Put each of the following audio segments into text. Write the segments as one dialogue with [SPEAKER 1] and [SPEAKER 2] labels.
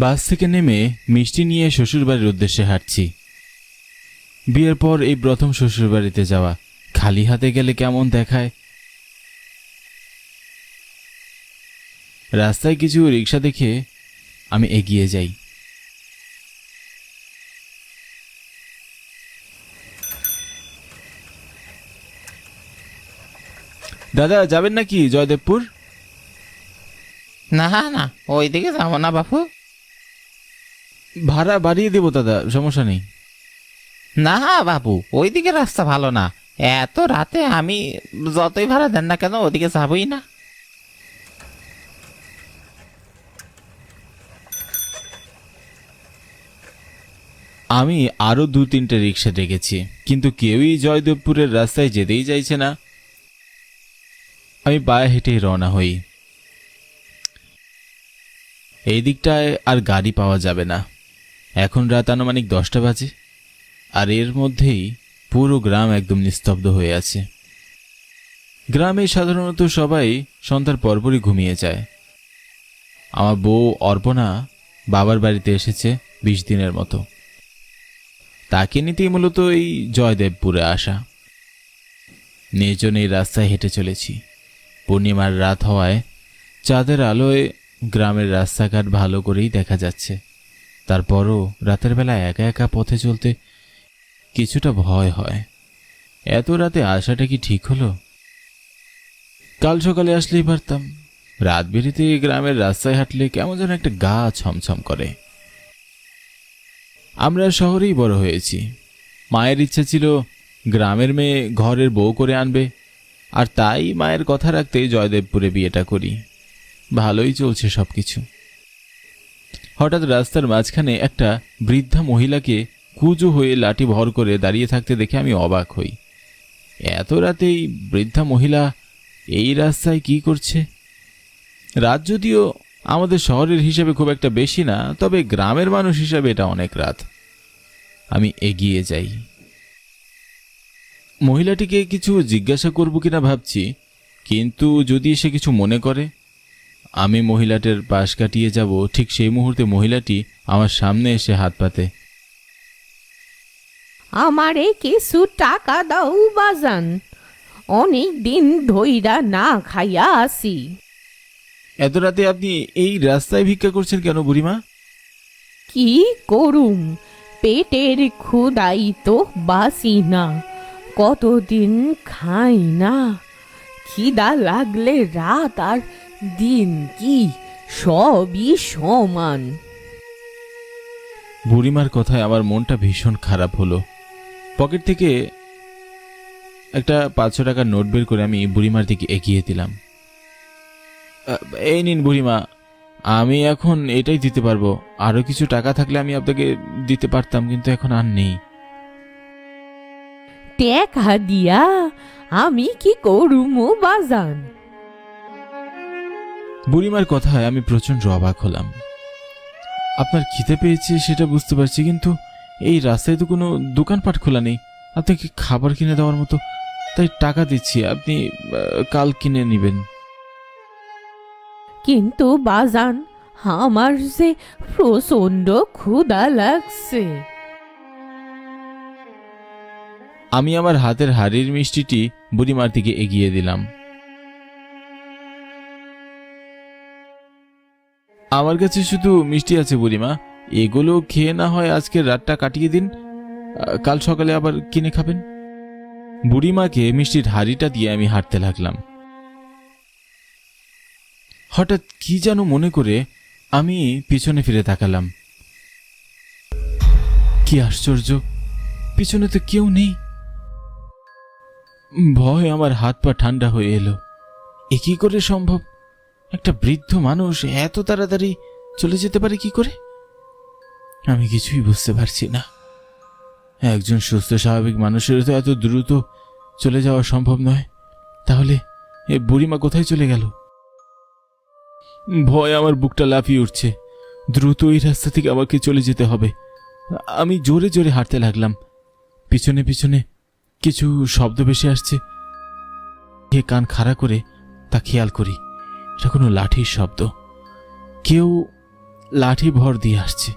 [SPEAKER 1] বাস থেকে নেমে মিষ্টি নিয়ে শ্বশুরবাড়ির উদ্দেশ্যে হাঁটছি। বিয়ের পর এই প্রথম শ্বশুরবাড়িতে যাওয়া। খালি হাতে গেলে কেমন দেখায়? রাস্তায় কিছু রিক্সা দেখে আমি এগিয়ে যাই। দাদা, যাবেন নাকি জয়দেবপুর?
[SPEAKER 2] না না ওই ওইদিকে যাব না বাপু।
[SPEAKER 1] ভাড়া বাড়িয়ে দেবো দাদা সমস্যা নেই।
[SPEAKER 2] না বাবু ওইদিকে রাস্তা ভালো না। এত রাতে আমি যতই ভাড়া দেন না কেন ওদিকে যাবই না।
[SPEAKER 1] আমি আরও দু তিনটে রিক্সা ডেকেছি কিন্তু কেউই জয়দেবপুরের রাস্তায় যেতেই চাইছে না। আমি পায়ে হেঁটেই রওনা হই। এই দিকটায় আর গাড়ি পাওয়া যাবে না। এখন রাত আনুমানিক দশটা বাজে, আর এর মধ্যেই পুরো গ্রাম একদম নিস্তব্ধ হয়ে আছে। গ্রামে সাধারণত সবাই সন্ধ্যার পরপরই ঘুমিয়ে যায়। আমার বউ অর্পণা বাবার বাড়িতে এসেছে বিশ দিনের মতো। তাকে নিতেই মূলত এই জয়দেবপুরে আসা। নির্জন এই রাস্তায় হেঁটে চলেছি। পূর্ণিমার রাত হওয়ায় চাঁদের আলোয় গ্রামের রাস্তাঘাট ভালো করেই দেখা যাচ্ছে। তারপরও রাতের বেলা একা একা পথে চলতে কিছুটা ভয় হয়। এত রাতে আসাটা কি ঠিক হলো? কাল সকালে আসলেই পারতাম। রাত বেরিতে গ্রামের রাস্তায় হাঁটলে কেমন যেন একটা গা ছমছম করে। আমরা শহরেই বড় হয়েছি। মায়ের ইচ্ছা ছিল গ্রামের মেয়ে ঘরের বউ করে আনবে, আর তাই মায়ের কথা রাখতে জয়দেবপুরে বিয়েটা করি। ভালোই চলছে সব কিছু হঠাৎ রাস্তার মাঝখানে একটা বৃদ্ধা মহিলাকে কুজো হয়ে লাঠি ভর করে দাঁড়িয়ে থাকতে দেখে আমি অবাক হই। এত রাতেই বৃদ্ধা মহিলা এই রাস্তায় কি করছে? রাত যদিও আমাদের শহরের হিসাবে খুব একটা বেশি না, তবে গ্রামের মানুষ হিসাবে এটা অনেক রাত। আমি এগিয়ে যাই। মহিলাটিকে কিছু জিজ্ঞাসা করব কিনা ভাবছি, কিন্তু যদি সে কিছু মনে করে আমি মহিলাটার পাশ কাটিয়ে যাব ঠিক সেই মুহূর্তে মহিলাটি আমার সামনে এসে হাত পাতে
[SPEAKER 3] আমারে কিছু টাকা দাও বাজান। অনেক দিন ধইরা না খাইয়া আসি।
[SPEAKER 1] এত রাতে আপনি এই রাস্তায় ভিক্ষা করছেন কেন বুড়িমা?
[SPEAKER 3] কি করুম? পেটের ক্ষুদাই তো বাসি না। কতদিন খাই না? খিদা লাগলে রাত আর দিন কি সবই সমান।
[SPEAKER 1] বুড়িমার কথায় আমার মনটা ভীষণ খারাপ হলো। পকেট থেকে একটা পাঁচশো টাকার নোট বের করে আমি বুড়িমার দিকে এগিয়ে দিলাম। এই নিন বুড়িমা আমি এখন এটাই দিতে পারব। আরও কিছু টাকা থাকলে আমি আপনাকে দিতে পারতাম কিন্তু এখন আর নেই।
[SPEAKER 3] টেকা দিয়া আমি কি করুম বাজান?
[SPEAKER 1] বুড়িমার কথায় আমি প্রচণ্ড অবাক হলাম। আপনার খিদে পেয়েছে সেটা বুঝতে পারছি কিন্তু এই রাস্তায় তো কোনো দোকানপাট খোলা নেই। আপনাকে খাবার কিনে দেওয়ার মতো? তাই টাকা দিচ্ছি আপনি কাল কিনে নেবেন।
[SPEAKER 3] কিন্তু বাজান আমার যে প্রচণ্ড ক্ষুধা লাগছে।
[SPEAKER 1] আমি আমার হাতের হাড়ির মিষ্টিটি বুড়িমার দিকে এগিয়ে দিলাম। আমার কাছে শুধু মিষ্টি আছে বুড়িমা। এগুলো খেয়ে না হয় আজকের রাতটা কাটিয়ে দিন। কাল সকালে আবার কিনে খাবেন। বুড়িমাকে মিষ্টির হাড়িটা দিয়ে আমি হাঁটতে লাগলাম। হঠাৎ কি যেন মনে করে আমি পিছনে ফিরে তাকালাম। কি আশ্চর্য, পিছনে তো কেউ নেই। ভয় আমার হাত পা ঠান্ডা হয়ে এলো। এ কি করে সম্ভব? একটা বৃদ্ধ মানুষ এত তাড়াতাড়ি চলে যেতে পারে কি করে? আমি কিছুই বুঝতে পারছি না। একজন সুস্থ, স্বাভাবিক মানুষের তো এত দ্রুত চলে যাওয়া সম্ভব নয়। তাহলে এ বুড়িমা কোথায় চলে গেল? ভয় আমার বুকটা লাফিয়ে উঠছে। দ্রুত এই রাস্তা থেকে আমাকে চলে যেতে হবে। আমি জোরে জোরে হাঁটতে লাগলাম। পিছনে পিছনে কিছু শব্দ ভেসে আসছে। কান খাড়া করে তা খেয়াল করি। এটা কোনো লাঠির শব্দ। কেউ লাঠি ভর দিয়ে আসছে।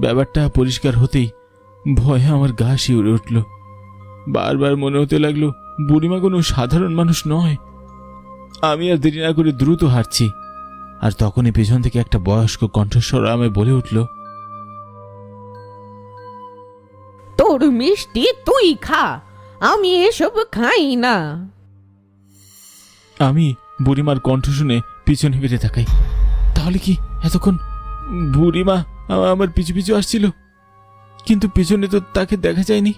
[SPEAKER 1] ব্যাপারটা পরিষ্কার হতেই ভয়ে আমার গা শিউরে উঠল। বারবার মনে হতে লাগল বুড়িমা কোনো সাধারণ মানুষ নয়। আমি আর দেরি না করে দ্রুত হাঁটছি। আর তখনই পেছন থেকে একটা বয়স্ক কণ্ঠস্বর আমায় বলে উঠল
[SPEAKER 3] তোর মিষ্টি তুই খা আমি এসব খাই না।
[SPEAKER 1] আমি বুড়িমার কণ্ঠ শুনে পিছনে ফিরে তাকাই। তাহলে কি এতক্ষণ বুড়িমা আমার পিছু পিছু আসছিল? কিন্তু পিছনে তো তাকে দেখা যায়নি।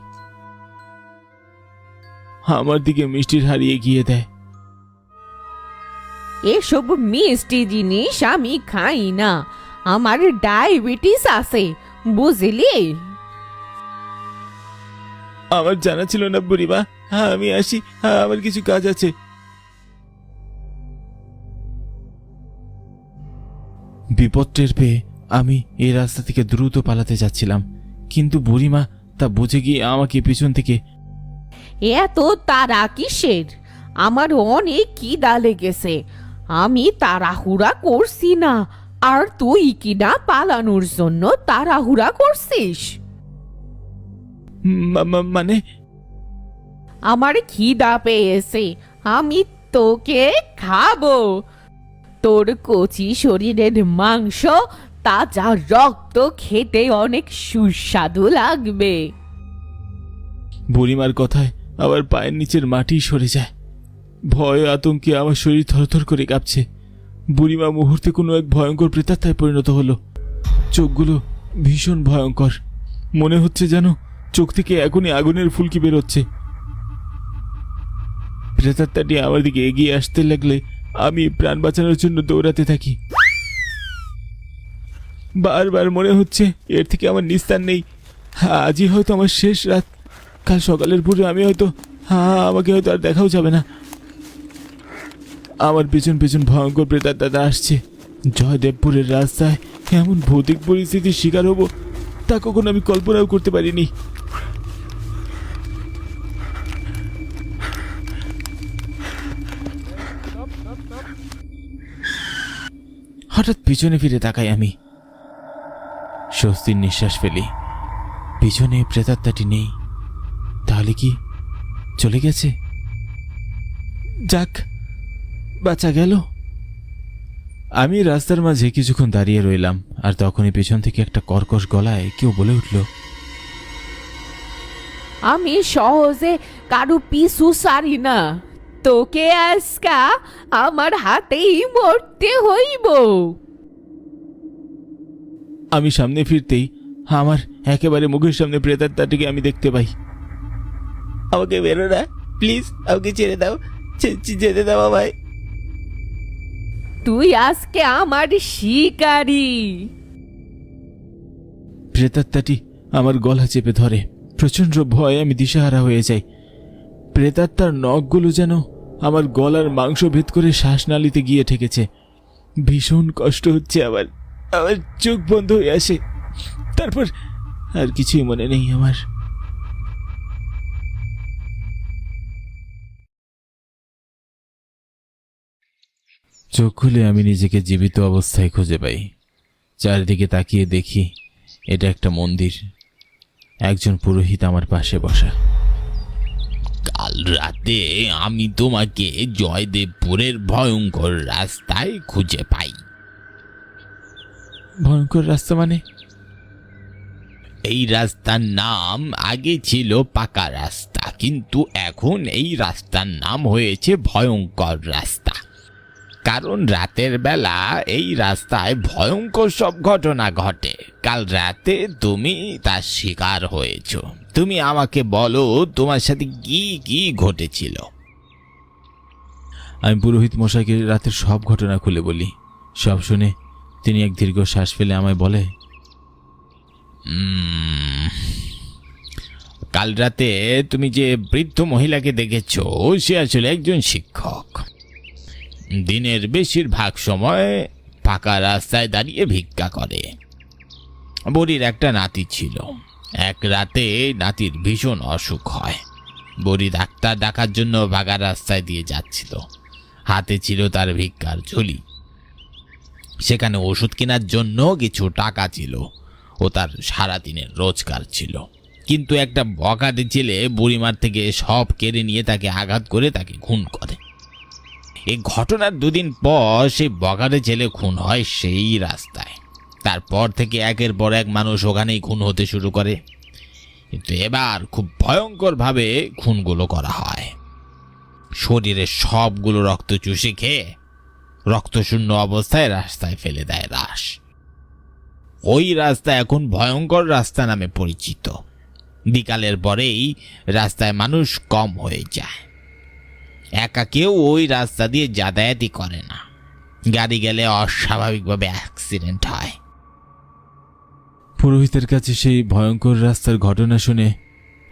[SPEAKER 1] আমার দিকে মিষ্টির হারিয়ে গিয়ে দেয়।
[SPEAKER 3] এসব মিষ্টি জিনিস আমি খাই না। আমার ডায়াবেটিস আছে বুঝলি?
[SPEAKER 1] আমার জানা ছিল না বুড়িমা। আমি আসি আমার কিছু কাজ আছে। বিপদ টের পেয়ে আমি এই রাস্তা থেকে দ্রুত পালাতে যাচ্ছিলাম। কিন্তু বুড়িমা তা বুঝে গিয়ে আমাকে পিছন থেকে
[SPEAKER 3] এত তারা কিসের? আমার অনেক খিদা লেগেছে। আমি তাড়াহুড়া করছি না। আর তুই কি কিনা পালানোর জন্য তাড়াহুড়া করছিস?
[SPEAKER 1] মানে?
[SPEAKER 3] আমার খিদা পেয়েছে। আমি তোকে খাব। তোর কচি শরীরের মাংস, তাজা রক্ত খেতে অনেক সুস্বাদু লাগবে।
[SPEAKER 1] বুড়িমার কথায় আবার পায়ের নিচের মাটি সরে যায়। ভয় আতঙ্কে আমার শরীর থরথর করে কাঁপছে। বুড়িমা মুহূর্তে কোনো এক ভয়ঙ্কর প্রেতাত্মায় পরিণত হলো। চোখগুলো ভীষণ ভয়ঙ্কর। মনে হচ্ছে যেন চোখ থেকে এখনই আগুনের ফুলকি বেরোচ্ছে। প্রেতাত্মাটি আমার দিকে এগিয়ে আসতে লাগলে আমি প্রাণ বাঁচানোর জন্য দৌড়াতে থাকি। বারবার মনে হচ্ছে এর থেকে আমার নিস্তার নেই। আজই হয়তো আমার শেষ রাত। কাল সকালের পরে আমি হয়তো হ্যাঁ আমাকে হয়তো আর দেখাও যাবে না। আমার পেছন পেছন ভয়ঙ্কর প্রেতার দাদা আসছে। জয়দেবপুরের রাস্তায় এমন ভৌতিক পরিস্থিতির শিকার হব, তা কখনো আমি কল্পনাও করতে পারিনি। হঠাৎ পিছনে ফিরে তাকাই আমি। স্বস্তির নিঃশ্বাস ফেলি। পিছনে প্রেতাত্মাটি নেই। তাহলে কি চলে গেছে? যাক, বাঁচা গেল। আমি রাস্তার মাঝে কিছুক্ষণ দাঁড়িয়ে রইলাম, আর তখনই পেছন থেকে একটা কর্কশ গলায় কেউ বলে উঠল,
[SPEAKER 3] আমি সহজে কারু পিছু সারি না। তোকে আজকা আমার হাতেই মরতে হইব।
[SPEAKER 1] আমি সামনে ফিরতেই আমার একেবারে মুখের সামনে প্রেতাত্মাটিকে আমি দেখতে পাই। আমাকে বেরো না প্লিজ আমাকে ছেড়ে দাও যেতে দাও আমায়।
[SPEAKER 3] তুই আজকে আমার শিকারী।
[SPEAKER 1] প্রেতাত্মাটি আমার গলা চেপে ধরে। প্রচণ্ড ভয়ে আমি দিশাহারা হয়ে যাই। প্রেতাত্মার নখগুলো যেন আমার গলার মাংস ভেদ করে শ্বাসনালীতে গিয়ে ঠেকেছে। ভীষণ কষ্ট হচ্ছে আবার আমার চোখ বন্ধ হয়ে আসে। তারপর আর কিছুই মনে নেই আমার। চোখ খুলে আমি নিজেকে জীবিত অবস্থায় খুঁজে পাই। চারিদিকে তাকিয়ে দেখি এটা একটা মন্দির। একজন পুরোহিত আমার পাশে বসা।
[SPEAKER 4] কাল রাতে আমি তোমাকে জয়দেবপুরের ভয়ঙ্কর রাস্তায় খুঁজে পাই।
[SPEAKER 1] ভয়ঙ্কর রাস্তা মানে?
[SPEAKER 4] এই রাস্তার নাম আগে ছিল পাকা রাস্তা কিন্তু এখন এই রাস্তার নাম হয়েছে ভয়ঙ্কর রাস্তা। কারণ রাতের বেলা এই রাস্তায় ভয়ঙ্কর সব ঘটনা ঘটে। কাল রাতে তুমি তার শিকার হয়েছ। তুমি আমাকে বলো তোমার সাথে কি কি ঘটেছিল?
[SPEAKER 1] আমি পুরোহিত মশাইকে রাতের সব ঘটনা খুলে বলি। সব শুনে তিনি এক দীর্ঘ শ্বাস ফেলে আমায় বলে
[SPEAKER 4] কাল রাতে তুমি যে বৃদ্ধ মহিলাকে দেখেছ সে আসলে একজন শিক্ষক। দিনের বেশিরভাগ সময় ফাঁকা রাস্তায় দাঁড়িয়ে ভিক্ষা করে। বড়ির একটা নাতি ছিল। এক রাতে নাতির ভীষণ অসুখ হয়। বড়ি ডাক্তার ডাকার জন্য ফাঁকা রাস্তায় দিয়ে যাচ্ছিল। হাতে ছিল তার ভিক্ষার ঝুলি। সেখানে ওষুধ কেনার জন্য কিছু টাকা ছিল ও তার সারাদিনের রোজগার ছিল। কিন্তু একটা বকাটে ছেলে বুড়িমার থেকে সব কেড়ে নিয়ে তাকে আঘাত করে তাকে খুন করে। এই ঘটনার দুদিন পর সেই বকাটে ছেলে খুন হয় সেই রাস্তায়। তারপর থেকে একের পর এক মানুষ ওখানেই খুন হতে শুরু করে। কিন্তু এবার খুব ভয়ঙ্করভাবে খুনগুলো করা হয়। শরীরের সবগুলো রক্ত চুষে খেয়ে রক্তশূন্য অবস্থায় রাস্তায় ফেলে দেয় রাস। ওই রাস্তা এখন ভয়ঙ্কর রাস্তা নামে পরিচিত। বিকালের পরেই রাস্তায় মানুষ কম হয়ে যায়। একা কেউ ওই রাস্তা দিয়ে যাতায়াতই করে না। গাড়ি গেলে অস্বাভাবিকভাবে অ্যাক্সিডেন্ট হয়।
[SPEAKER 1] পুরোহিতের কাছে সেই ভয়ঙ্কর রাস্তার ঘটনা শুনে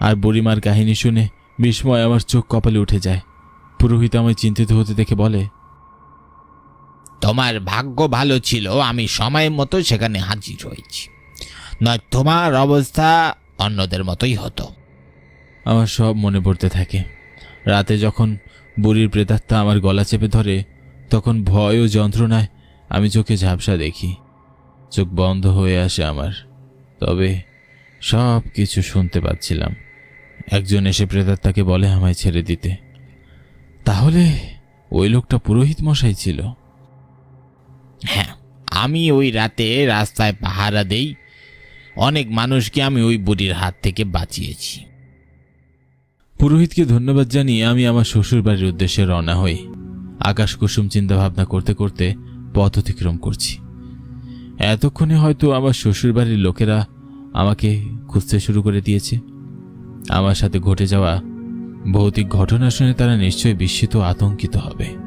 [SPEAKER 1] আর বুড়িমার কাহিনী শুনে বিস্ময় আমার চোখ কপালে উঠে যায়। পুরোহিত আমায় চিন্তিত হতে দেখে বলে
[SPEAKER 4] তোমার ভাগ্য ভালো ছিল আমি সময় মতো সেখানে হাজির হয়েছি। নয় তোমার অবস্থা অন্যদের মতোই হতো।
[SPEAKER 1] আমার সব মনে পড়তে থাকে। রাতে যখন বুড়ির প্রেতাত্মা আমার গলা চেপে ধরে, তখন ভয় ও যন্ত্রণায় আমি চোখে ঝাপসা দেখি। চোখ বন্ধ হয়ে আসে আমার। তবে সব কিছু শুনতে পাচ্ছিলাম। একজন এসে প্রেতাত্মাকে বলে আমায় ছেড়ে দিতে। তাহলে ওই লোকটা পুরোহিত মশাই ছিল?
[SPEAKER 4] হ্যাঁ আমি ওই রাতে রাস্তায় পাহারা দেই। অনেক মানুষকে আমি ওই বুড়ির হাত থেকে বাঁচিয়েছি।
[SPEAKER 1] পুরোহিতকে ধন্যবাদ জানিয়ে আমি আমার শ্বশুর বাড়ির উদ্দেশ্যে রওনা হই। আকাশ কুসুম চিন্তা ভাবনা করতে করতে পথ অতিক্রম করছি। এতক্ষণে হয়তো আমার শ্বশুর বাড়ির লোকেরা আমাকে খুঁজতে শুরু করে দিয়েছে। আমার সাথে ঘটে যাওয়া ভৌতিক ঘটনা শুনে তারা নিশ্চয়ই বিস্মিত আতঙ্কিত হবে।